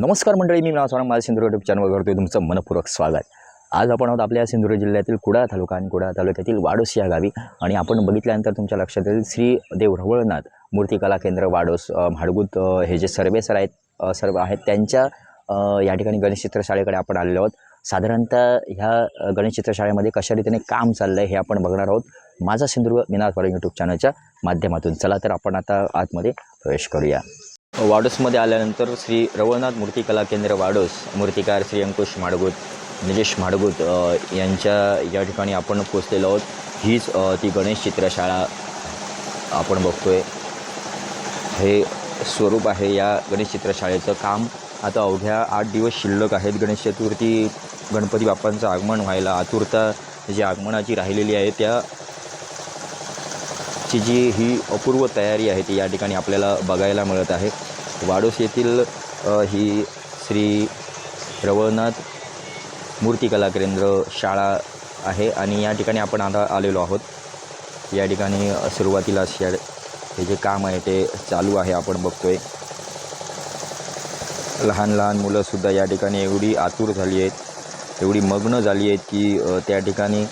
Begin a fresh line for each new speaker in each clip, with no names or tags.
नमस्कार मंडळी मी नाव माझ्या सिंधुदुर्ग युट्यूब चॅनल करतोय तुमचं मनपूर्वक स्वागत. आज आपण आहोत आपल्या सिंधुदुर्ग जिल्ह्यातील कुडाळ तालुका आणि कुडाळ तालुक्यातील वाडोस या गावी. आणि आपण बघितल्यानंतर तुमच्या लक्षात येईल श्री देव रवळनाथ मूर्तिकला केंद्र वाडोस अ, म्हाडगूत हे जे सर्वे सर आहेत सर्व आहेत त्यांच्या या ठिकाणी गणेश चित्रशाळेकडे आपण आलेलो आहोत. साधारणतः ह्या गणेश चित्रशाळेमध्ये कशा रीतीने काम चाललं आहे हे आपण बघणार आहोत. माझा सिंधुदुर्ग मिनार फॉर यूट्यूब चॅनलच्या माध्यमातून. चला तर आपण आता आतमध्ये प्रवेश करूया. वाडोसमध्ये आल्यानंतर श्री रवळनाथ मूर्ती कला केंद्र वाडोस मूर्तिकार श्री अंकुश माडगूत निलेश माडगूत यांच्या या ठिकाणी आपण पोचलेलो आहोत. हीच ती गणेश चित्रशाळा आपण बघतोय. हे स्वरूप आहे या गणेश चित्रशाळेचं काम. आता अवघ्या आठ दिवस शिल्लक आहेत. गणेश चतुर्थी गणपती बाप्पांचं आगमन व्हायला आतुरता जी आगमनाची राहिलेली आहे त्या ची जी ही अपूर्व तयारी आहे ती या ठिकाणी आपल्याला बघायला मिळत आहे. वाडोस येथील ही श्री रवळनाथ मूर्तिकला केंद्र शाळा आहे आणि या ठिकाणी आपण आता आलेलो आहोत. या ठिकाणी अ, सुरुवातीला शेड हे जे काम आहे ते चालू आहे आपण बघतोय. लहान लहान मुलंसुद्धा या ठिकाणी एवढी आतुर झाली आहेत एवढी मग्न झाली आहेत की त्या ठिकाणी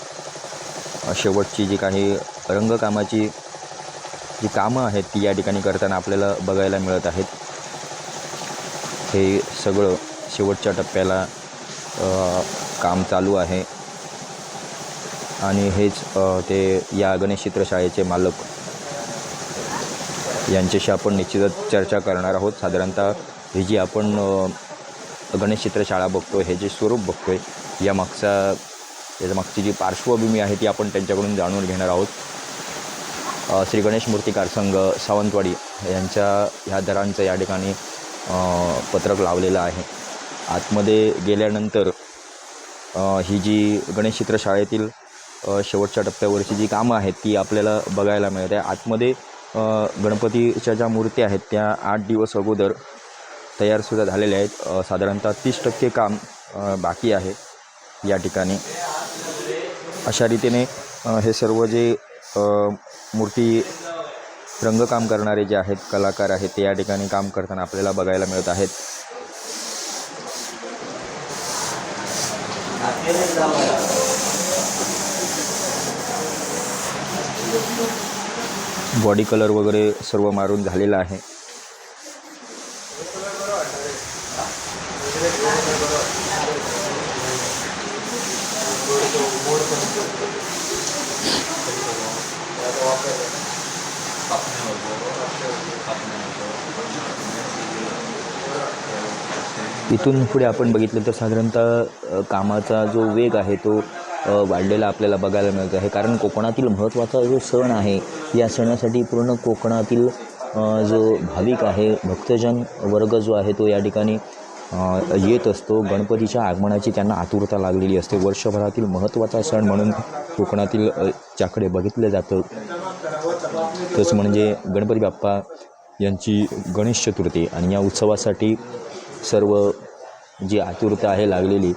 शेवटची जी काही रंगकामाची जी कामं आहेत ती या ठिकाणी करताना आपल्याला बघायला मिळत आहेत. हे सगळं शेवटच्या टप्प्याला काम चालू आहे. आणि हेच ते या गणेश चित्रशाळेचे मालक यांच्याशी आपण निश्चितच चर्चा करणार आहोत. साधारणतः ही जी आपण गणेश चित्रशाळा बघतो हे जे स्वरूप बघतो आहे या मागचा याच्या मागची जी पार्श्वभूमी आहे ती आपण त्यांच्याकडून जाणून घेणार आहोत. श्री गणेश मूर्तिकार संघ सावंतवाडी यांच्या ह्या दरांचं या ठिकाणी पत्रक लावलेलं आहे. आतमध्ये गेल्यानंतर ही जी गणेश चित्रशाळेतील शेवटच्या टप्प्यावरची जी कामं आहेत ती आपल्याला बघायला मिळत आहे. आतमध्ये गणपतीच्या ज्या मूर्त्या आहेत त्या आठ दिवस अगोदर तयारसुद्धा झालेल्या आहेत. साधारणतः तीस टक्के काम बाकी आहे या ठिकाणी. अशा रीतीने हे सर्व जे मूर्ती रंगकाम करणारे जे आहेत कलाकार आहेत ते या ठिकाणी काम करताना आपल्याला बघायला मिळत आहेत. बॉडी कलर वगैरे सर्व मारून झालेला आहे. इथून पुढे आपण बघितलं तर साधारणतः कामाचा जो वेग आहे तो वाढलेला आपल्याला बघायला मिळत आहे. कारण कोकणातील महत्त्वाचा जो सण आहे या सणासाठी पूर्ण कोकणातील जो भाविक आहे भक्तजन वर्ग जो आहे तो या ठिकाणी येत असतो. गणपतीच्या आगमनाची त्यांना आतुरता लागलेली असते. वर्षभरातील महत्त्वाचा सण म्हणून कोकणातील अ, च्याकडे बघितलं जातं तसं म्हणजे गणपती बाप्पा यांची गणेश चतुर्थी आणि या उत्सवासाठी सर्व जी आतुरता आहे लागलेली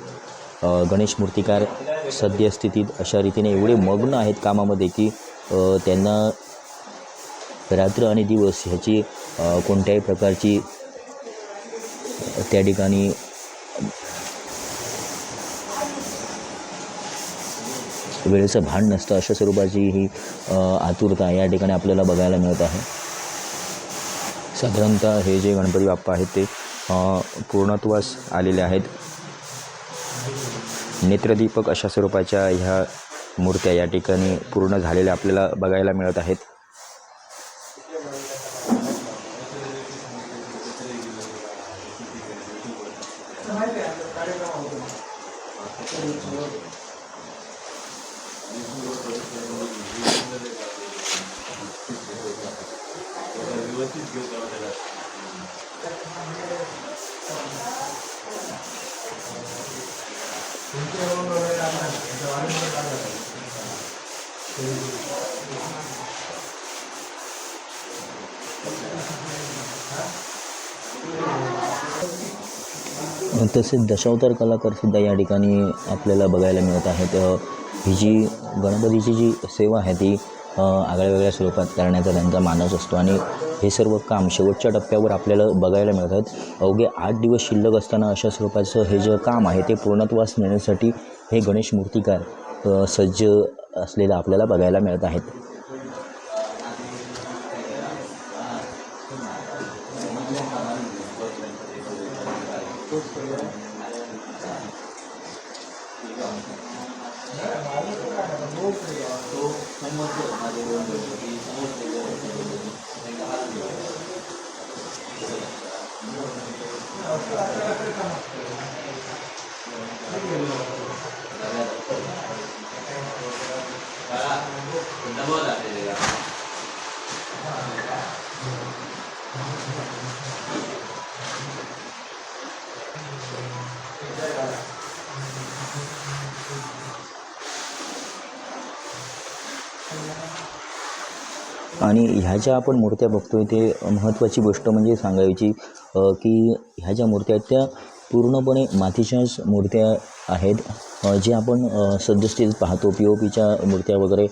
गणेश मूर्तिकार सद्यस्थितीत अशा रीतीने एवढे मग्न आहेत कामामध्ये की त्यांना रात्र आणि दिवस ह्याची कोणत्याही प्रकारची त्या ठिकाणी वेळेचं भान नसतं. अशा स्वरूपाची ही आतुरता या ठिकाणी आपल्याला बघायला मिळत आहे. साधारणतः हे जे गणपती बाप्पा आहेत ते पूर्णत्वास आलेले आहेत. नेत्रदीपक अशा स्वरूपाच्या ह्या मूर्त्या या ठिकाणी पूर्ण झालेल्या आपल्याला बघायला मिळत आहेत. तसेच दशावतार कलाकारसुद्धा या ठिकाणी आपल्याला बघायला मिळत आहेत. ही जी गणपतीची जी सेवा आहे ती आगळ्या वेगळ्या स्वरूपात करण्याचा त्यांचा मानस असतो आणि हे सर्व काम शेवटच्या टप्प्यावर आपल्याला बघायला मिळतात. अवघे आठ दिवस शिल्लक असताना अशा स्वरूपाचं हे जे काम आहे ते पूर्णत्वास नेण्यासाठी हे गणेश मूर्तिकार सज्ज असलेलं आपल्याला बघायला मिळत आहेत. आणि ह्या ज्या आपण मूर्त्या बघतोय ते महत्त्वाची गोष्ट म्हणजे सांगायची की ह्या ज्या मूर्त्या आहेत त्या पूर्णपणे मातीच्याच मूर्त्या आहेत. जे आपण सद्यस्थितीत पाहतो पी ओ पीच्या मूर्त्या वगैरे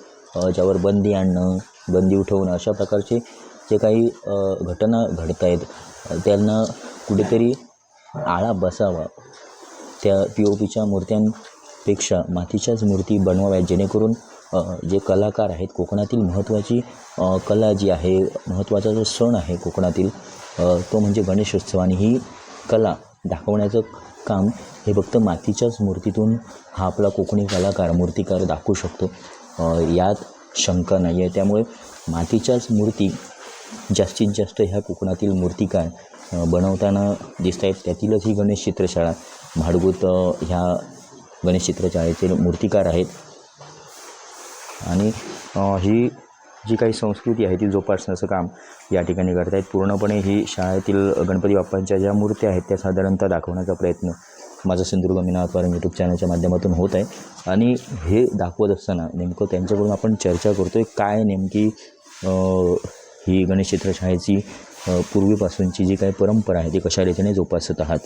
ज्यावर बंदी आणणं बंदी उठवणं अशा प्रकारचे जे काही घटना घडत आहेत त्यांना कुठेतरी आळा बसावा. त्या पी ओ पीच्या मूर्त्यांपेक्षा मातीच्याच मूर्ती बनवाव्यात जेणेकरून जे कलाकार आहेत कोकणातील महत्त्वाची कला जी आहे महत्त्वाचा जो सण आहे कोकणातील तो म्हणजे गणेशोत्सव. आणि ही कला दाखवण्याचं काम हे फक्त मातीच्याच मूर्तीतून हा आपला कोकणी कलाकार मूर्तिकार दाखवू शकतो. यात शंका नाही आहे त्यामुळे मातीच्याच मूर्ती जास्तीत जास्त ह्या कोकणातील मूर्तिकार बनवताना दिसत आहेत त्यातीलच ही गणेश चित्रशाळा. भाडगूत ह्या गणेश चित्रशाळेतील मूर्तिकार आहेत. आणि ही जी काही संस्कृती आहे ती जोपासण्याचं काम या ठिकाणी करत आहेत पूर्णपणे ही शाळेतील गणपती बाप्पांच्या ज्या मूर्त्या आहेत त्या साधारणतः दाखवण्याचा प्रयत्न माझा सिंधुदुर्ग मीनात्वारम यूट्यूब चॅनलच्या माध्यमातून होत आहे. आणि हे दाखवत असताना नेमकं त्यांच्याकडून आपण चर्चा करतो आहे काय नेमकी ही गणेश चित्रशाळेची पूर्वीपासूनची जी काही परंपरा आहे ती कशा रीतीने जोपासत आहात?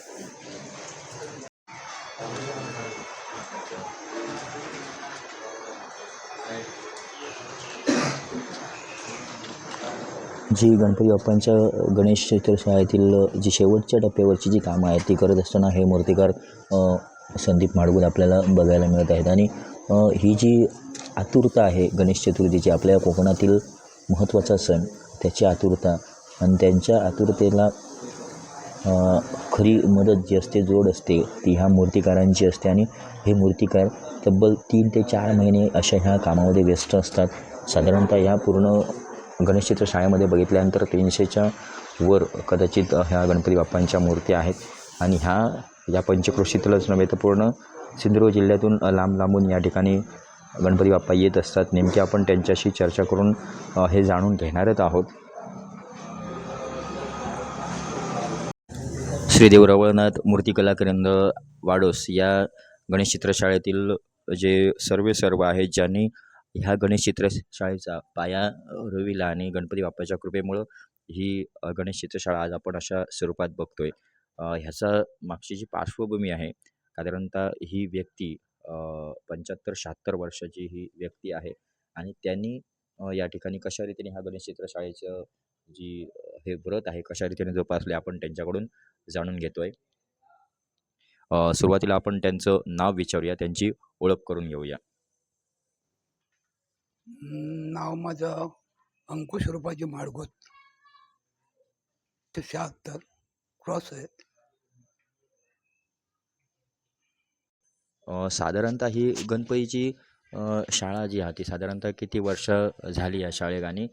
जी गणपती बाप्पांच्या गणेश चित्रशाळेतील जी शेवटच्या टप्प्यावरची जी कामं आहेत ती करत असताना हे मूर्तिकार संदीप माडगुल आपल्याला बघायला मिळत आहेत. आणि ही जी आतुरता आहे गणेश चतुर्थीची आपल्या कोकणातील महत्त्वाचा सण त्याची आतुरता आणि त्यांच्या आतुरतेला खरी मदत जी असते जोड असते ती ह्या मूर्तिकारांची असते. आणि हे मूर्तिकार तब्बल तीन ते चार महिने अशा ह्या कामामध्ये व्यस्त असतात. साधारणतः ह्या पूर्ण गणेश चित्र शाळेमध्ये बघितल्यानंतर तीनशेच्या वर कदाचित ह्या गणपती बाप्पांच्या मूर्त्या आहेत. आणि ह्या या पंचक्रोशीतलंच नव्हे तर पूर्ण सिंधुदुर्ग जिल्ह्यातून लांब लांबून या ठिकाणी गणपती बाप्पा येत असतात. नेमके आपण त्यांच्याशी चर्चा करून हे जाणून घेणारच आहोत. श्रीदेव रवळनाथ मूर्तिकला केंद्र वाडोस या गणेश चित्रशाळेतील जे सर्वे सर्व आहेत ज्यांनी ह्या गणेश चित्रशाळेचा पाया रोविला आणि गणपती बाप्पाच्या कृपेमुळं ही गणेश चित्रशाळा आज आपण अशा स्वरूपात बघतो आहे ह्याचा मागची जी पार्श्वभूमी आहे साधारणतः ही व्यक्ती पंच्याहत्तर शहात्तर वर्षाची ही व्यक्ती आहे आणि त्यांनी या ठिकाणी कशा रीतीने ह्या गणेश चित्रशाळेचं जी हे व्रत आहे कशा रीतीने जोपासले आपण त्यांच्याकडून जाणून घेतोय. सुरुवातीला आपण त्यांचं नाव विचारूया त्यांची ओळख करून घेऊया.
नाव माझं अंकुश रुपाजी माडगोत ते शहात्तर क्रॉस आहेत.
साधारणतः ही गणपतीची शाळा जी आहे ती साधारणतः किती वर्ष झाली या शाळेत आणि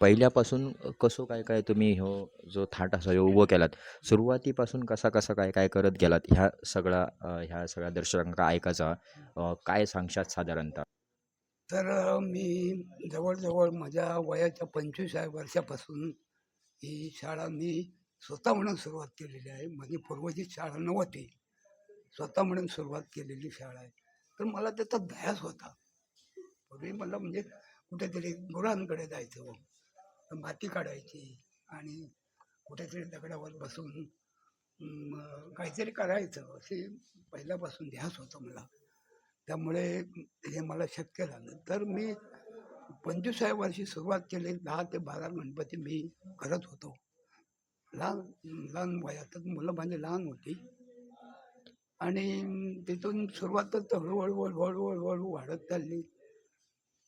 पहिल्यापासून कसं काय काय तुम्ही हो जो थाट असा हे उभं केलात सुरुवातीपासून कसा कसा काय काय करत गेलात ह्या सगळा ह्या सगळ्या दर्शकांका ऐकायचा काय सांगशात साधारणतः?
तर मी जवळजवळ माझ्या वयाच्या पंचवीसाव्या वर्षापासून ही शाळा मी स्वतः म्हणून सुरुवात केलेली आहे. माझी पूर्वजीत शाळा नव्हती. स्वतः म्हणून सुरुवात केलेली शाळा आहे. तर मला त्याचा ध्यास होता. पूर्वी मला म्हणजे कुठेतरी गुरांकडे जायचं तर माती काढायची आणि कुठेतरी दगडावर बसून काहीतरी करायचं असे पहिल्यापासून ध्यास होता मला. त्यामुळे हे मला शक्य झालं. तर मी पंचवीसाव्या वर्षी सुरुवात केली. दहा ते बारा गणपती मी करत होतो. लहान लहान वयातच मुलं माझी लहान होती. आणि तिथून सुरुवातच हळूहळू हळूहळू हळूहळू वाढत चालली.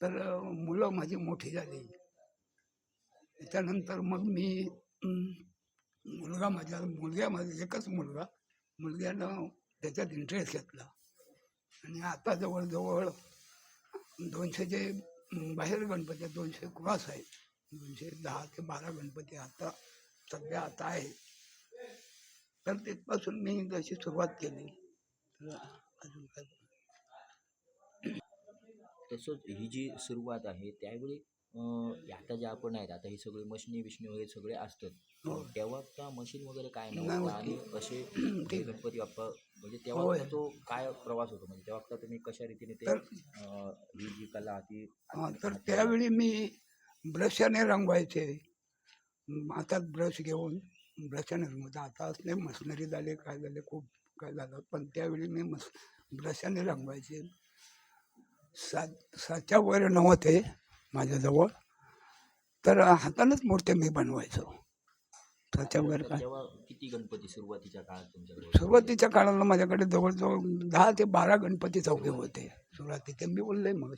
तर मुलं माझी मोठी झाली. त्याच्यानंतर मग मी मुलगा माझ्या मुलग्या माझा एकच मुलगा मुलग्यानं त्याच्यात इंटरेस्ट घेतला. आणि आता जवळजवळ दोनशेचे बाहेर गणपती आहेत, दोनशे क्रॉस आहेत. दोनशे दहा ते बारा गणपती आता सध्या आता आहे तर तिथपासून मी जशी सुरुवात केली तर अजून काय
तसंच ही जी सुरुवात आहे त्यावेळी आता जे आपण आहेत आता ही सगळी मशिनी बिशनी वगैरे सगळे असतात. तेव्हा त्या मशीन वगैरे काय नव्हतं
होती.
आणि हे गणपती बाप्पा म्हणजे. तेव्हा तो काय प्रवास होतो म्हणजे तेव्हा तुम्ही कशा रीतीने ते ही जी कला ती
तर त्यावेळी मी ब्रशाने रंगवायचे हातात ब्रश घेऊन ब्रशाने रंगवायचे आता असले मशनरी झाले काय झाले खूप काय झालं पण त्यावेळी मी मस ब्रशाने रंगवायचे सात सातच्या वर नव्हते माझ्याजवळ. तर हातानेच मूर्ती मी बनवायचो. सातच्या वर काय
किती गणपती सुरुवातीच्या काळात तुमच्याकडे?
सुरुवातीच्या काळाला माझ्याकडे जवळजवळ दहा ते बारा गणपती चौके होते. सुरुवातीचे मी बोलले मग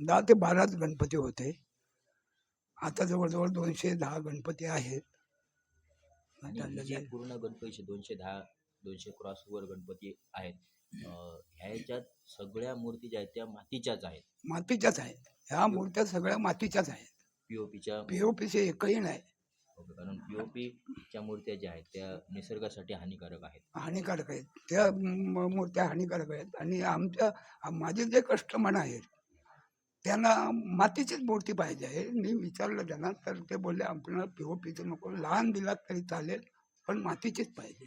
दहा ते बाराच गणपती होते. आता जवळजवळ दोनशे दहा गणपती आहेत.
पूर्ण गणपतीचे दोनशे दहा दोनशे क्रॉसवर गणपती आहेत अं, ह्याच्यात सगळ्या मूर्ती ज्या आहेत त्या मातीच्याच आहेत.
मातीच्याच आहेत. ह्या मूर्त्या सगळ्या मातीच्याच आहेत.
पीओपीच्या
पीओपीचे एकही नाही.
कारण पीओपीच्या मूर्त्या ज्या आहेत त्या निसर्गासाठी हानिकारक आहेत.
हानिकारक आहेत. त्या म- मूर्त्या हानिकारक आहेत. आणि आमच्या माझे जे कस्टमर आहेत त्यांना मातीचीच मूर्ती पाहिजे आहे. मी विचारलं त्यांना तर ते बोलले आपल्याला पीओपीचं नको लहान दिलात तरी चालेल पण मातीचीच पाहिजे.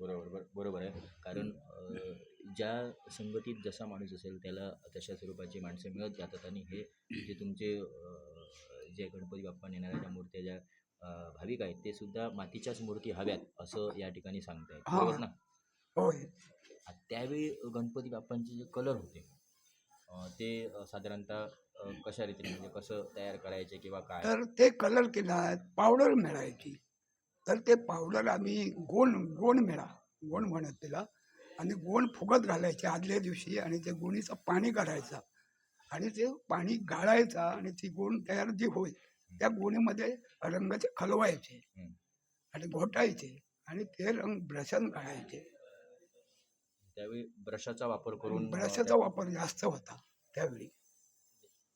बरोबर बर- बरोबर आहे. कारण अं, ज्या संगतीत जसा माणूस असेल त्याला तशा स्वरूपाची माणसं मिळत जातात आणि हे जे तुमचे जे गणपती बाप्पा नेणाऱ्या ज्या मूर्त्या ज्या भाविक आहेत ते सुद्धा मातीच्याच मूर्ती हव्यात असं या ठिकाणी सांगतायत
हा.
बरोबर ना?
होय
आ- त्यावेळी गणपती बाप्पांचे जे कलर होते ते साधारणतः कशा रीतीने म्हणजे कसं तयार करायचे किंवा काय?
तर ते कलर केला पावडर मिळायची. तर ते पावडर आम्ही गोण गोण मिळा गोण म्हणत त्याला. आणि गोण फुगत घालायचे आदल्या दिवशी आणि ते गोणीचं पाणी काढायचं. आणि ते पाणी गाळायचं आणि ती गोण तयार जी होईल त्या गोणीमध्ये रंगाचे खलवायचे. आणि घोटायचे आणि ते रंग ब्रशान काढायचे
त्यावेळी ब्रशाचा वापर करून
ब्रशाचा वापर जास्त होता त्यावेळी.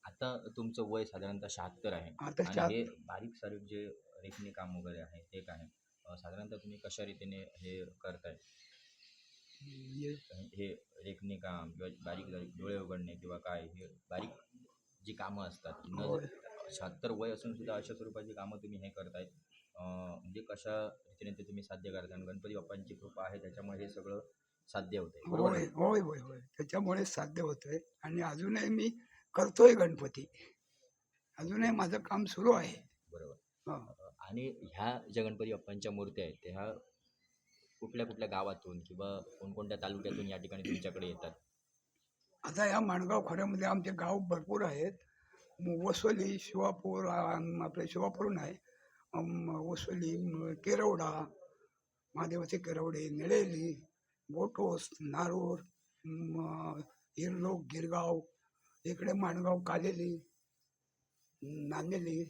आता तुमचं वय साधारणतः शहात्तर आहे
आता
हे बारीक सारीक जे रेखणी काम वगैरे आहे ते काय साधारणतः तुम्ही कशा रीतीने हे करताय? हे रेखणी काम किंवा बारीक बारीक डोळे उघडणे किंवा काय हे बारीक जी कामं असतात न. शहात्तर वय असून सुद्धा अशा स्वरूपाची कामं तुम्ही हे करताय अं, म्हणजे कशा रीतीने ते तुम्ही साध्य करताय? आणि गणपती बाप्पांची कृपा आहे त्याच्यामुळे हे सगळं साध्य होतंय. बरोबर
होय
आहे?
होय होय होय. त्याच्यामुळे साध्य होतंय. आणि अजूनही मी करतोय गणपती. अजूनही माझं काम सुरू आहे.
बरोबर.
हा.
आणि ह्या ज्या गणपती बाप्पांच्या मूर्त्या आहेत त्या ह्या कुठल्या कुठल्या गावातून किंवा कोणकोणत्या तालुक्यातून या ठिकाणी तुमच्याकडे येतात?
आता या माणगाव खोऱ्यामध्ये आमचे गाव भरपूर आहेत. वसोली शिवापूर आपले शिवापूरहून आहे. वसोली केरवडा महादेवाचे केरवडे निळेली बोटोस नारूर हिरलोक गिरगाव इकडे माणगाव कालेली नांदेली.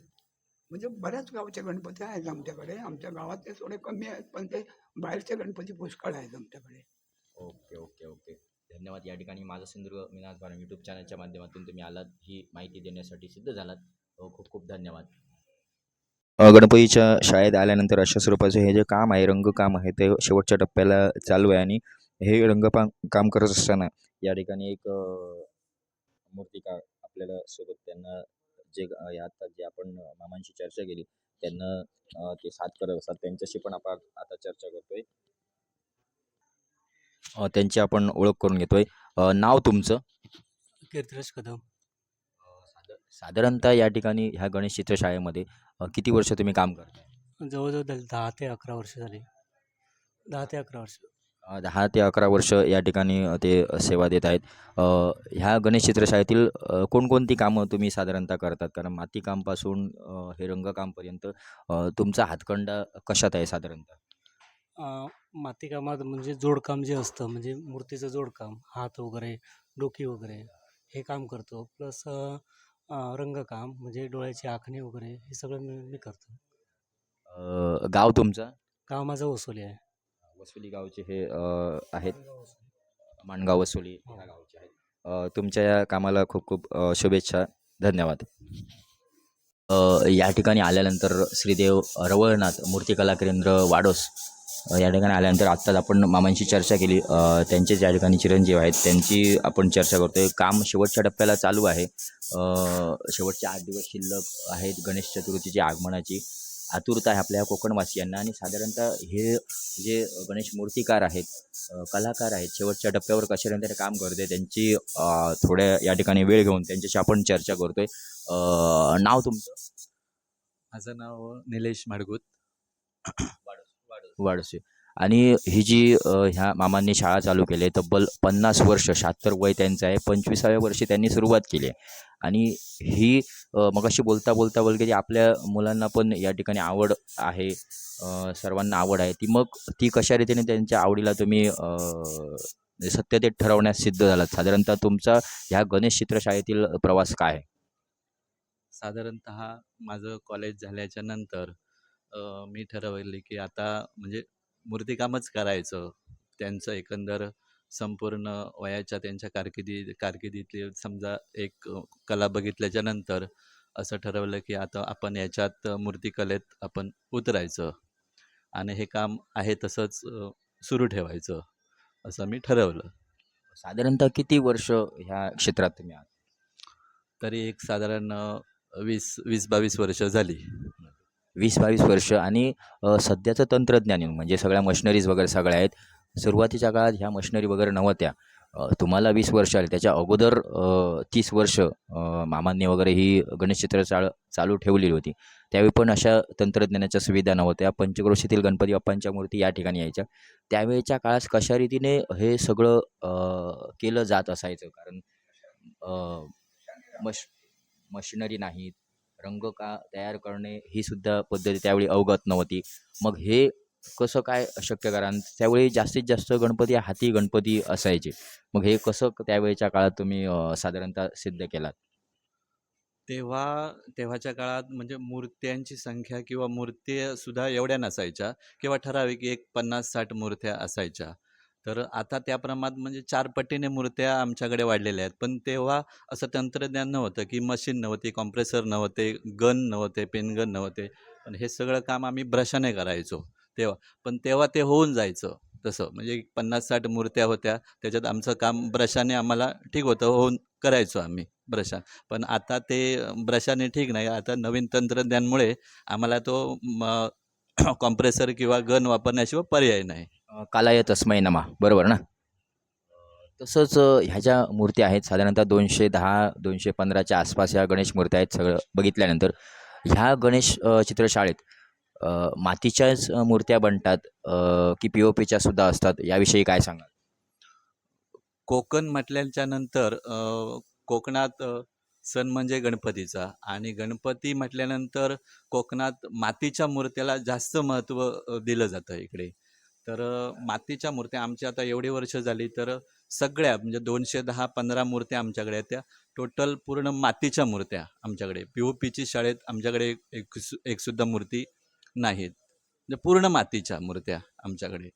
म्हणजे बऱ्याच गावचे गणपती आहेत आमच्याकडे. आमच्या गावातले थोडे कमी आहेत पण ते बाहेरचे गणपती पुष्कळ आहेत आमच्याकडे.
Okay okay okay. धन्यवाद. या ठिकाणी माझा सिंधुदुर्ग विनाश भारम यूट्यूब चॅनलच्या माध्यमातून तुम्ही आलात. ही माहिती देण्यासाठी सिद्ध झालात. खूप खूप धन्यवाद. गणपतीच्या शाळेत आल्यानंतर अशा स्वरूपाचं हे जे काम आहे रंगकाम आहे ते शेवटच्या टप्प्याला चालू आहे आणि हे रंगपा काम करत असताना या ठिकाणी एक मूर्तिकार आपल्याला सोबत त्यांना जे आता जे आपण मामांशी चर्चा केली त्यांना ते साथ करत असतात. त्यांच्याशी पण आपण आता चर्चा करतोय. त्यांची आपण ओळख करून घेतोय. नाव तुमचं?
कीर्तिराज कदम.
साध- साधारणतः या ठिकाणी ह्या गणेश चित्रशाळेमध्ये किती वर्ष तुम्ही काम करताय?
जवळजवळ दहा ते अकरा वर्ष झाली. दहा ते अकरा वर्ष.
दहा ते अकरा वर्ष या ठिकाणी ते सेवा देत आहेत. ह्या गणेश चित्रशाळेतील कोणकोणती कामं तुम्ही साधारणतः करतात? कारण मातीकामपासून हे रंगकामपर्यंत तुमचा हातखंडा कशात आहे साधारणतः?
मातीकामात म्हणजे जोडकाम जे असतं म्हणजे मूर्तीचं जोडकाम हात वगैरे डोकी वगैरे हे काम करतो. प्लस रंगकाम म्हणजे डोळ्याची आखणी वगैरे हे सगळं मी मी करतो.
गाव तुमचं?
गाव माझं वसोली आहे.
वसुली गावचे हे अ, आहेत. माणगाव वसुली ह्या गावचे आहेत. अ, तुमच्या या कामाला खूप खूप अ, शुभेच्छा. धन्यवाद. अ, या ठिकाणी आल्यानंतर श्रीदेव रवळनाथ मूर्तिकला केंद्र वाडोस अ, या ठिकाणी आल्यानंतर आत्ताच आपण मामांशी चर्चा केली. अ, त्यांचेच या ठिकाणी चिरंजीव आहेत. त्यांची आपण चर्चा करतोय. काम शेवटच्या टप्प्याला चालू आहे. अ, शेवटचे आठ दिवस शिल्लक आहेत. गणेश चतुर्थीची आगमनाची. आतुरता आहे आपल्या कोकणवासियांना आणि साधारणतः हे जे गणेश मूर्तिकार आहेत कलाकार आहेत शेवटच्या टप्प्यावर कशा रीतीने काम करते त्यांची थोड्या या ठिकाणी वेळ घेऊन त्यांच्याशी आपण चर्चा करतोय. नाव तुमचं?
माझं नाव निलेश माडगूत.
वाडसे. आणि ही जी ह्या मामांनी शाळा चालू केली आहे तब्बल पन्नास वर्ष शहात्तर वय त्यांचं आहे पंचवीसाव्या वर्षी त्यांनी सुरुवात केली. आहे आणि ही मगाशी बोलता बोलता बोल की आपल्या मुलांना पण या ठिकाणी आवड आहे सर्वांना आवड आहे. ती मग ती कशा रीतीने त्यांच्या आवडीला तुम्ही सत्यतेत ठरवण्यास सिद्ध झालात? साधारणतः तुमचा ह्या गणेश चित्रशाळेतील प्रवास काय आहे?
साधारणत माझं कॉलेज झाल्याच्यानंतर मी ठरवले की आता म्हणजे मूर्तिकामच करायचं. त्यांचं एकंदर संपूर्ण वयाच्या त्यांच्या कारकिर्दी कारकिर्दीतली समजा एक अ, कला बघितल्याच्या नंतर असं ठरवलं की आता आपण याच्यात मूर्तिकलेत आपण उतरायचं. आणि हे काम आहे तसंच अ, सुरू ठेवायचं असं मी ठरवलं.
साधारणतः किती वर्ष ह्या क्षेत्रात तुम्ही आहात?
तरी एक साधारण अ, वीस वीस बावीस वर्ष झाली.
वीस बावीस वर्ष आणि सध्याचं तंत्रज्ञान येऊन म्हणजे सगळ्या मशिनरीज वगैरे सगळ्या आहेत. सुरुवातीच्या काळात ह्या मशिनरी वगैरे नव्हत्या. तुम्हाला वीस वर्ष आले. त्याच्या अगोदर तीस वर्ष मामांनी वगैरे ही गणेश चित्र चाळ चालू ठेवलेली होती. त्यावेळी पण अशा तंत्रज्ञानाच्या सुविधा नव्हत्या. पंचक्रोशीतील गणपती बाप्पांच्या मूर्ती या ठिकाणी यायच्या. त्यावेळेच्या काळात कशा रीतीने हे सगळं केलं जात असायचं? कारण मश मशिनरी नाहीत रंग का तयार करणे ही सुद्धा पद्धती त्यावेळी अवगत नव्हती. मग हे कसं काय शक्य कारण त्यावेळी जास्तीत जास्त गणपती हाती गणपती असायचे. मग हे कसं त्यावेळेच्या काळात तुम्ही साधारणतः सिद्ध केलात?
तेव्हा तेव्हाच्या काळात म्हणजे मूर्त्यांची संख्या किंवा मूर्त्या एवढ्या नसायच्या किंवा ठराविक एक पन्नास साठ मूर्त्या असायच्या. तर आता त्या प्रमाणात म्हणजे चार पटीने मूर्त्या आमच्याकडे वाढलेल्या आहेत. पण तेव्हा असं तंत्रज्ञान नव्हतं की मशीन नव्हती कॉम्प्रेसर नव्हते गन नव्हते पेनगन नव्हते. पण हे सगळं काम आम्ही ब्रशाने करायचो तेव्हा. पण तेव्हा ते होऊन जायचं तसं. म्हणजे पन्नास साठ मूर्त्या होत्या. त्याच्यात आमचं काम ब्रशाने आम्हाला ठीक होतं होऊन करायचो आम्ही ब्रशा. पण आता ते ब्रशाने ठीक नाही. आता नवीन तंत्रज्ञानमुळे आम्हाला तो कॉम्प्रेसर किंवा गन वापरण्याशिवाय पर्याय नाही.
कालाय तस्मै नमा. बरोबर ना? तसंच ह्याच्या ह्या ज्या मूर्त्या आहेत. साधारणतः दोनशे दहा दोनशे पंधराच्या आसपास ह्या गणेश मूर्त्या आहेत सगळं बघितल्यानंतर. ह्या गणेश चित्रशाळेत मातीच्याच मूर्त्या बनतात की पी ओ पीच्या सुद्धा असतात. याविषयी काय सांगाल?
कोकण म्हटल्याच्या नंतर कोकणात सण म्हणजे गणपतीचा. आणि गणपती म्हटल्यानंतर कोकणात मातीच्या मूर्त्याला जास्त महत्त्व दिलं जातं इकडे. तर मातीच्या मूर्त्या आमच्या आता एवढी वर्ष झाली तर सगळ्या म्हणजे दोनशे दहा पंधरा मूर्त्या आमच्याकडे आहेत त्या. टोटल पूर्ण मातीच्या मूर्त्या आमच्याकडे. पी ओ पीची शाळेत आमच्याकडे एक एकसुद्धा सु- मूर्ती नाहीत. म्हणजे पूर्ण मातीच्या मूर्त्या आमच्याकडे.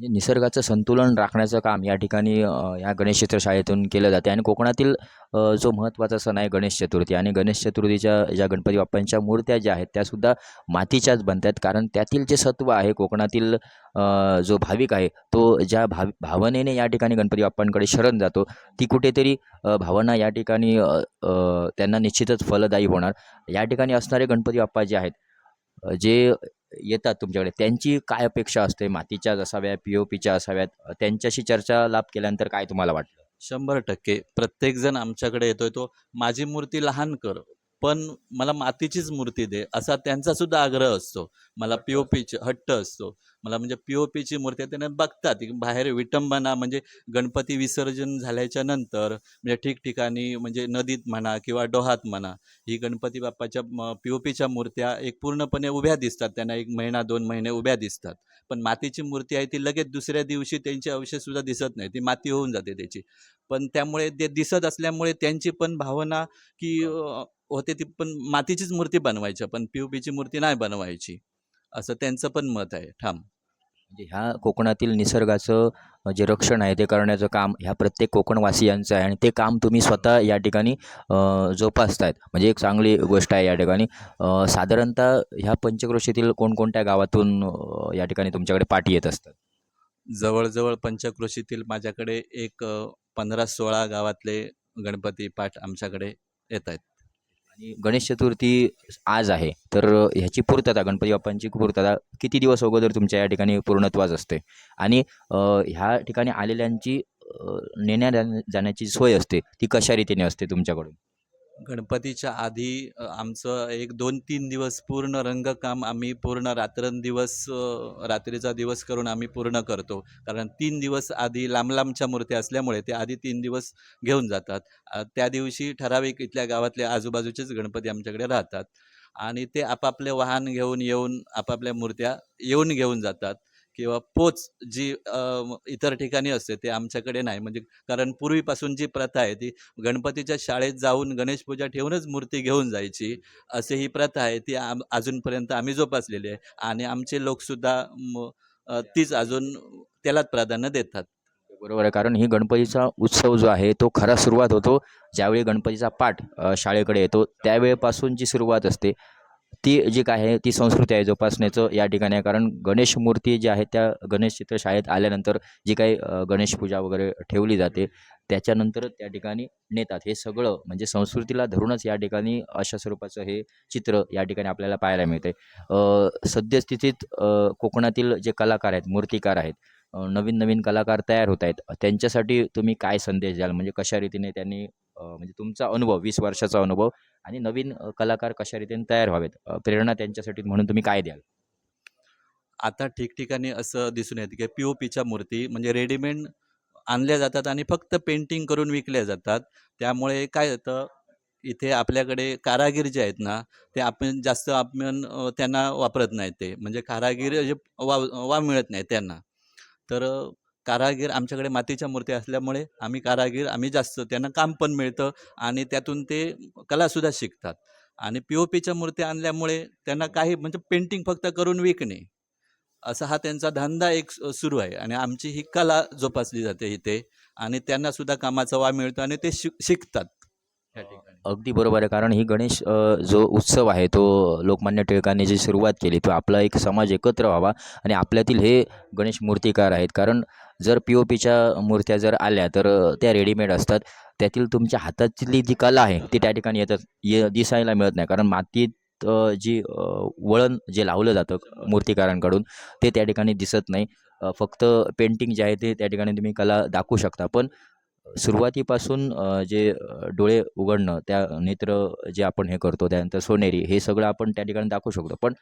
म्हणजे निसर्गाचं संतुलन राखण्याचं काम या ठिकाणी या गणेश चित्रशाळेतून केलं जाते. आणि कोकणातील जो महत्त्वाचा सण आहे गणेश चतुर्थी आणि गणेश चतुर्थीच्या ज्या गणपती बाप्पांच्या मूर्त्या ज्या आहेत त्यासुद्धा मातीच्याच बनतात कारण त्यातील जे सत्व आहे कोकणातील जो भाविक आहे तो ज्या भाव भावनेने या ठिकाणी गणपती बाप्पांकडे शरण जातो ती कुठेतरी भावना या ठिकाणी त्यांना निश्चितच फलदायी होणार. या ठिकाणी असणारे गणपती बाप्पा जे आहेत जे येतात तुमच्याकडे? त्यांची काय अपेक्षा असते? मातीच्याच असाव्या पी ओ पीच्या असाव्यात? त्यांच्याशी चर्चा लाभ केल्यानंतर काय तुम्हाला वाटतं
शंभर टक्के. प्रत्येकजण आमच्याकडे येतोय तो माझी मूर्ती लहान कर पण मला मातीचीच मूर्ती दे असा त्यांचा सुद्धा आग्रह असतो. मला पी ओ पीचे हट्ट असतो. मला म्हणजे पी ओ पीची मूर्ती आहे त्यांना बघतात. की बाहेर विटंबना म्हणजे गणपती विसर्जन झाल्याच्यानंतर म्हणजे ठिकठिकाणी म्हणजे नदीत म्हणा किंवा डोहात म्हणा ही गणपती बाप्पाच्या पी ओ पीच्या मूर्त्या एक पूर्णपणे उभ्या दिसतात. त्यांना एक महिना दोन महिने उभ्या दिसतात. पण मातीची मूर्ती आहे ती लगेच दुसऱ्या दिवशी त्यांचे अवशेषसुद्धा दिसत नाही. ती माती होऊन जाते त्याची. पण त्यामुळे ते दिसत असल्यामुळे त्यांची पण भावना की होते ती पण मातीचीच मूर्ती बनवायची पण पी ओ पीची मूर्ती नाही बनवायची. असं त्यांचं पण मत आहे. ठाम.
म्हणजे ह्या कोकणातील निसर्गाचं जे रक्षण आहे ते करण्याचं काम ह्या प्रत्येक कोकणवासियांचं आहे आणि ते काम तुम्ही स्वतः या ठिकाणी जोपासतायत. म्हणजे एक चांगली गोष्ट आहे या ठिकाणी. साधारणतः ह्या पंचक्रोशीतील कोणकोणत्या गावातून या ठिकाणी तुमच्याकडे पाठी येत असतात?
जवळजवळ पंचक्रोशीतील माझ्याकडे एक पंधरा सोळा गावातले गणपती पाठ आमच्याकडे येत आहेत
आणि गणेश चतुर्थी आज आहे. तर ह्याची पूर्तता गणपती बाप्पांची पूर्तता किती दिवस अगोदर तुमच्या या ठिकाणी पूर्णत्वाच असते? आणि ह्या ठिकाणी आलेल्यांची नेण्या जाण्या- जाण्याची सोय असते ती कशा रीतीने असते तुमच्याकडून?
गणपतीच्या आधी आमचं एक दोन तीन दिवस पूर्ण रंगकाम आम्ही पूर्ण रात्रंदिवस रात्रीचा दिवस करून आम्ही पूर्ण करतो. कारण तीन दिवस आधी लांब लांबच्या मूर्त्या असल्यामुळे ते आधी तीन दिवस घेऊन जातात. त्या दिवशी ठराविक इथल्या गावातले आजूबाजूचेच गणपती आमच्याकडे राहतात. आणि ते आपापले वाहन घेऊन येऊन आपापल्या मूर्त्या येऊन घेऊन जातात. किंवा पोच जी इतर ठिकाणी असते ते आमच्याकडे नाही. म्हणजे कारण पूर्वीपासून जी प्रथा आहे ती गणपतीच्या शाळेत जाऊन गणेश पूजा ठेवूनच मूर्ती घेऊन जायची अशी ही प्रथा आहे. ती आम अजूनपर्यंत आम्ही जोपासलेली आहे. आणि आमचे लोकसुद्धा तीच अजून त्यालाच प्राधान्य देतात.
बरोबर आहे. कारण ही गणपतीचा उत्सव जो आहे तो खरा सुरुवात होतो ज्यावेळी गणपतीचा पाठ शाळेकडे येतो त्यावेळेपासून जी सुरुवात असते ती जी काय आहे ती संस्कृती आहे जोपासण्याचं या ठिकाणी आहे. कारण गणेश मूर्ती जी आहे त्या गणेश चित्र शाळेत आल्यानंतर जी काही गणेश पूजा वगैरे ठेवली जाते त्याच्यानंतर त्या ठिकाणी नेतात. हे सगळं म्हणजे संस्कृतीला धरूनच या ठिकाणी अशा स्वरूपाचं हे चित्र या ठिकाणी आपल्याला पाहायला मिळते सद्यस्थितीत कोकणातील जे कलाकार आहेत मूर्तिकार आहेत नवीन नवीन कलाकार तयार होत आहेत. त्यांच्यासाठी तुम्ही काय संदेश द्याल? म्हणजे कशा रीतीने त्यांनी म्हणजे तुमचा अनुभव वीस वर्षाचा अनुभव आणि नवीन कलाकार कशा रीतीने तयार व्हावेत? प्रेरणा त्यांच्यासाठी म्हणून तुम्ही काय द्याल?
आता ठिकठिकाणी असं दिसून येतं की पी ओ पीच्या मूर्ती म्हणजे रेडीमेड आणल्या जातात आणि फक्त पेंटिंग करून विकल्या जातात. त्यामुळे काय होतं इथे आपल्याकडे कारागीर जे आहेत ना ते आपण जास्त आपण त्यांना वापरत नाही ते. म्हणजे कारागीर जे वाव वाव मिळत नाही त्यांना. तर कारागीर आमच्याकडे मातीच्या मूर्ती असल्यामुळे आम्ही कारागीर आम्ही जास्त त्यांना काम पण मिळतं आणि त्यातून ते कलासुद्धा शिकतात. आणि पी ओ पीच्या मूर्त्या आणल्यामुळे त्यांना काही म्हणजे पेंटिंग फक्त करून विकणे असा हा त्यांचा धंदा एक सुरू आहे. आणि आमची ही कला जोपासली जाते इथे आणि त्यांनासुद्धा कामाचा वाव मिळतो आणि ते शिक शिकतात.
अगदी बरोबर आहे. कारण ही गणेश अ, जो उत्सव आहे तो लोकमान्य टिळकांनी जी सुरुवात केली तो आपला एक समाज एकत्र व्हावा आणि आपल्यातील हे गणेश मूर्तिकार आहेत. कारण जर पी ओ पीच्या मूर्त्या जर आल्या तर अ, त्या रेडीमेड असतात. त्यातील तुमच्या हातातली जी कला आहे ती त्या ठिकाणी येतात ये दिसायला मिळत नाही. कारण मातीत अ, जी अ, वळण जे लावलं जातं मूर्तिकारांकडून ते त्या ठिकाणी दिसत नाही. अ, फक्त पेंटिंग जे आहे ते त्या ठिकाणी तुम्ही कला दाखवू शकता. पण सुरुवातीपासून जे डोळे उघडणं त्या नेत्र जे आपण हे करतो त्यानंतर सोनेरी हे सगळं आपण त्या ठिकाणी दाखवू शकतो. पण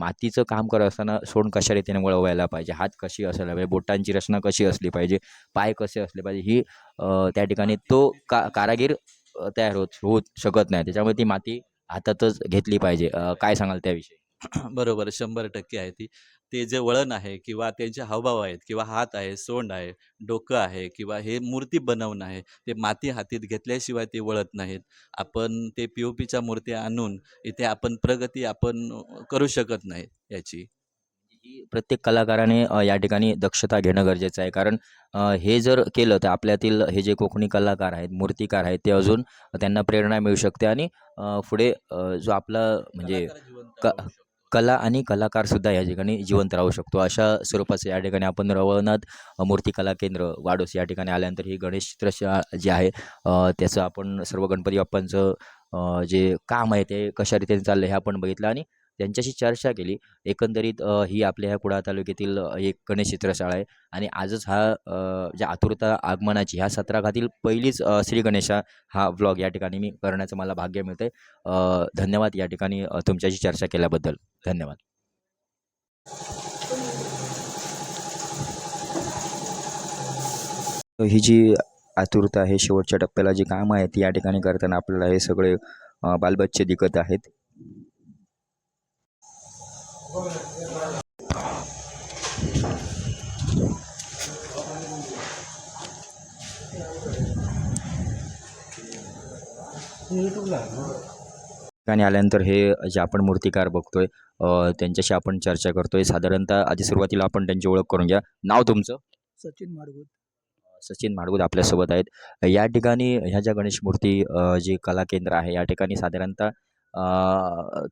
मातीचं काम करत असताना सोंड कशा रीतीने वळवायला पाहिजे? हात कशी असायला पाहिजे? बोटांची रचना कशी असली पाहिजे? पाय कसे असले पाहिजे? ही त्या ठिकाणी तो का कारागीर तयार होत होत शकत नाही. त्याच्यामुळे ती माती हातातच घेतली पाहिजे. काय सांगाल त्याविषयी?
बरोबर शंभर टक्के आहे ती. ते जे वळण आहे किंवा त्यांचे हावभाव आहेत किंवा हात आहे सोंड आहे डोकं आहे किंवा हे मूर्ती बनवणं आहे ते माती हातीत घेतल्याशिवाय ते वळत नाहीत. आपण ते पी ओ पीच्या मूर्त्या आणून इथे आपण प्रगती आपण करू शकत नाही याची.
ही प्रत्येक कलाकाराने अ, या ठिकाणी दक्षता घेणं गरजेचं आहे. कारण अ, हे जर केलं तर आपल्यातील हे जे कोकणी कलाकार आहेत मूर्तिकार आहेत ते अजून त्यांना प्रेरणा मिळू शकते आणि अ, पुढे अ, जो आपला म्हणजे
कलाकार जिवंत
क-
राहू शकतो.
कला आणि कलाकारसुद्धा या ठिकाणी जिवंत राहू शकतो. अशा स्वरूपाचं या ठिकाणी आपण रवळनाथ मूर्तिकला केंद्र वाडोस या ठिकाणी आल्यानंतर ही गणेश चित्रशा जे आहे त्याचं आपण सर्व गणपती बाप्पांचं जे काम आहे ते कशा रीतीने चाललं हे आपण बघितलं आणि त्यांच्याशी चर्चा केली. एकंदरीत ही आपल्या ह्या कुडाळ तालुक्यातील एक गणेश चित्रशाळा आहे. आणि आजच हा ज्या आतुरता आगमनाची ह्या सत्राघातील पहिलीच श्री गणेशा हा ब्लॉग या ठिकाणी मी करण्याचं मला भाग्य मिळते धन्यवाद या ठिकाणी तुमच्याशी चर्चा केल्याबद्दल. धन्यवाद. ही जी आतुरता आहे शेवटच्या टप्प्याला जी काम आहेत या ठिकाणी करताना आपल्याला हे सगळे बालबच्चे दिखत आहेत. ठिकाणी आल्यानंतर हे जे आपण मूर्तिकार बघतोय अ, त्यांच्याशी आपण चर्चा करतोय. साधारणतः आधी सुरुवातीला आपण त्यांची ओळख करून घ्या. नाव तुमचं?
सचिन माडगुत
सचिन माडगुद आपल्यासोबत आहेत. या ठिकाणी ह्या ज्या गणेश मूर्ती जे कला केंद्र आहे या ठिकाणी साधारणतः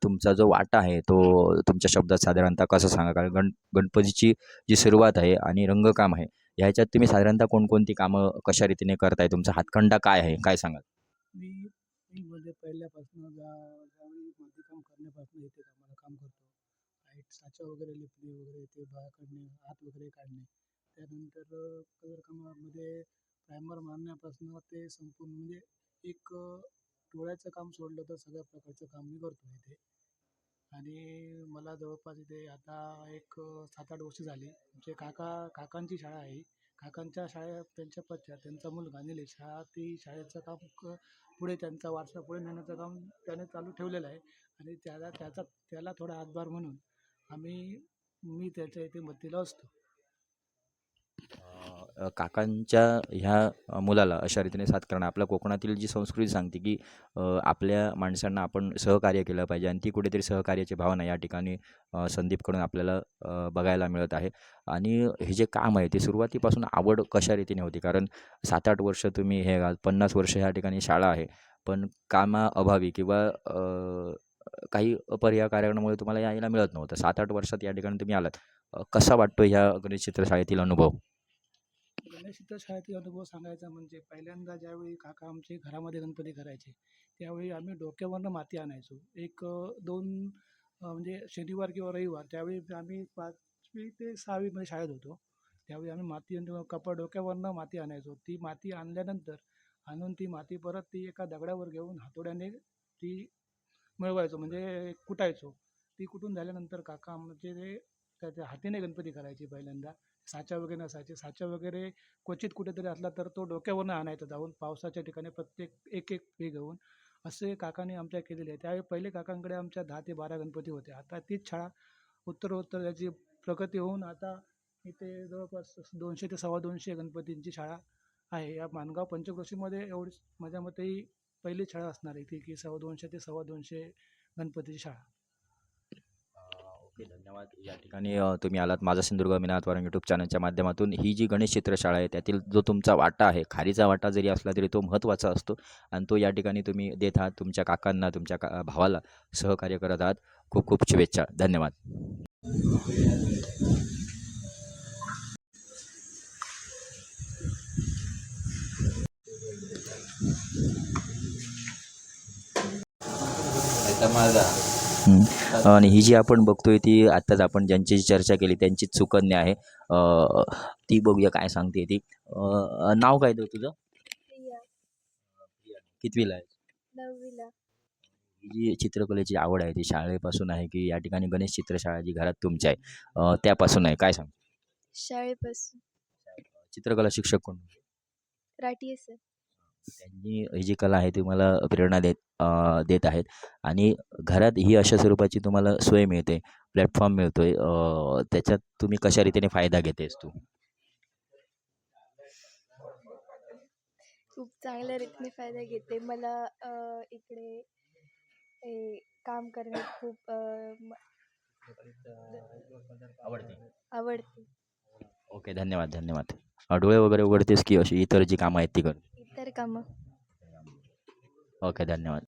तुमचा जो वाटा आहे तो तुमच्या शब्दात साधारणतः कसं सांगा कारण गण गणपतीची जी सुरुवात आहे आणि रंगकाम आहे ह्याच्यात तुम्ही साधारणतः कोणकोणती कामं कशा रीतीने करताय? तुमचा हातखंडा काय आहे? काय सांगाल?
मी म्हणजे पहिल्यापासून ज्या करण्यापासून इथे कामाला काम करतो लाइट साचा वगैरे लिपणे वगैरे ते बाहेर काढणे हात वगैरे काढणे त्यानंतर कलरकामामध्ये प्रायमर मारण्यापासून ते संपूर्ण म्हणजे एक डोळ्याचं काम सोडलं तर सगळ्या प्रकारचं काम मी करतो इथे. आणि मला जवळपास इथे आता एक सात आठ वर्ष झाली. आमचे काका काकांची शाळा आहे. काकांच्या शाळेत त्यांच्या पश्चात त्यांचा मुलगा निलेश हा ती शाळेचं काम पुढे त्यांचा वारसा पुढे नेण्याचं काम त्याने चालू ठेवलेलं आहे. आणि त्याला त्याचा त्याला थोडा हातभार म्हणून आम्ही मी त्याच्या इथे मदतीला असतो.
काकांच्या ह्या मुलाला अशा रीतीने साथ करणं आपल्या कोकणातील जी संस्कृती सांगते की आपल्या माणसांना आपण सहकार्य केलं पाहिजे आणि ती कुठेतरी सहकार्याची भावना या ठिकाणी संदीपकडून आपल्याला बघायला मिळत आहे. आणि हे जे काम आहे ते सुरुवातीपासून आवड कशा रीतीने होती? कारण सात आठ वर्ष तुम्ही हे घाल पन्नास वर्ष ह्या ठिकाणी शाळा आहे पण कामाअभावी किंवा काही पर्याय कार्यक्रमामुळे तुम्हाला यायला मिळत नव्हतं. सात आठ वर्षात या ठिकाणी तुम्ही आलात. कसा वाटतो ह्या गणेश चित्रशाळेतील अनुभव?
गणेश शाळेतील अनुभव सांगायचा म्हणजे पहिल्यांदा ज्यावेळी काका आमचे घरामध्ये गणपती करायचे त्यावेळी आम्ही डोक्यावरनं माती आणायचो. एक दोन म्हणजे शनिवार किंवा रविवार त्यावेळी आम्ही पाचवी ते सहावीमध्ये शाळेत होतो. त्यावेळी आम्ही माती आणि कपड डोक्यावरनं माती आणायचो. ती माती आणल्यानंतर आणून ती माती परत ती एका दगडावर घेऊन हातोड्याने ती मिळवायचो म्हणजे कुटायचो. ती कुटून झाल्यानंतर काका आमचे ते त्याच्या हातीने गणपती करायची पहिल्यांदा. साचा वगैरे नसायचे साचा वगैरे क्वचित कुठेतरी असला तर तो डोक्यावरनं आणायचा जाऊन पावसाच्या ठिकाणी प्रत्येक एक एक हे घेऊन. असे काकाने आमच्या केलेले आहे. त्यावेळी पहिले काकांकडे आमच्या दहा ते बारा गणपती होते. आता तीच शाळा उत्तरोत्तर त्याची प्रगती होऊन आता इथे जवळपास दोनशे ते सव्वा दोनशे गणपतींची शाळा आहे. या मानगाव पंचक्रोशीमध्ये एवढी माझ्या मते ही शाळा असणार आहे ती की सव्वा दोनशे ते सव्वा दोनशे गणपतीची शाळा.
ओके धन्यवाद. या ठिकाणी तुम्ही आलात माझा सिंधुदुर्ग मीनाथ वारंग यूट्यूब चॅनलच्या माध्यमातून. ही जी गणेश चित्रशाळा आहे त्यातील जो तुमचा वाटा आहे खारीचा वाटा जरी असला तरी तो महत्त्वाचा असतो. आणि तो या ठिकाणी तुम्ही देत आहात तुमच्या काकांना तुमच्या का भावाला सहकार्य करत आहात. खूप खूप शुभेच्छा. धन्यवाद. माझा आणि ही जी आपण बघतोय ती आत्ताच आपण ज्यांची चर्चा केली त्यांचीच सुकन्या आहे. ती बघूया काय सांगते ती. नाव काय तुझं? कितवीला आहे? जी चित्रकलेची आवड आहे ती शाळेपासून आहे की या ठिकाणी गणेश चित्रशाळा जी घरात तुमच्या आहे? त्यापासून आहे. काय सांग
शाळेपासून.
चित्रकला शिक्षक कोण?
राठी सर
त्यांनी ही जी कला आहे ती मला प्रेरणा देत देत आहेत. आणि घरात ही अशा स्वरूपाची तुम्हाला सोय मिळते प्लॅटफॉर्म मिळतोय. अ, त्याच्यात तुम्ही कशा रीतीने फायदा घेतेस तू?
खूप चांगल्या रीतीने फायदा घेते. मला अ, इकडे हे काम करण्यात खूप अ, म-
आवडते.
आवडते.
ओके धन्यवाद धन्यवाद. अ, डोळे वगैरे उघडतेस की अशी इतर जी कामं आहेत ती कर
इतर कामं
ओके धन्यवाद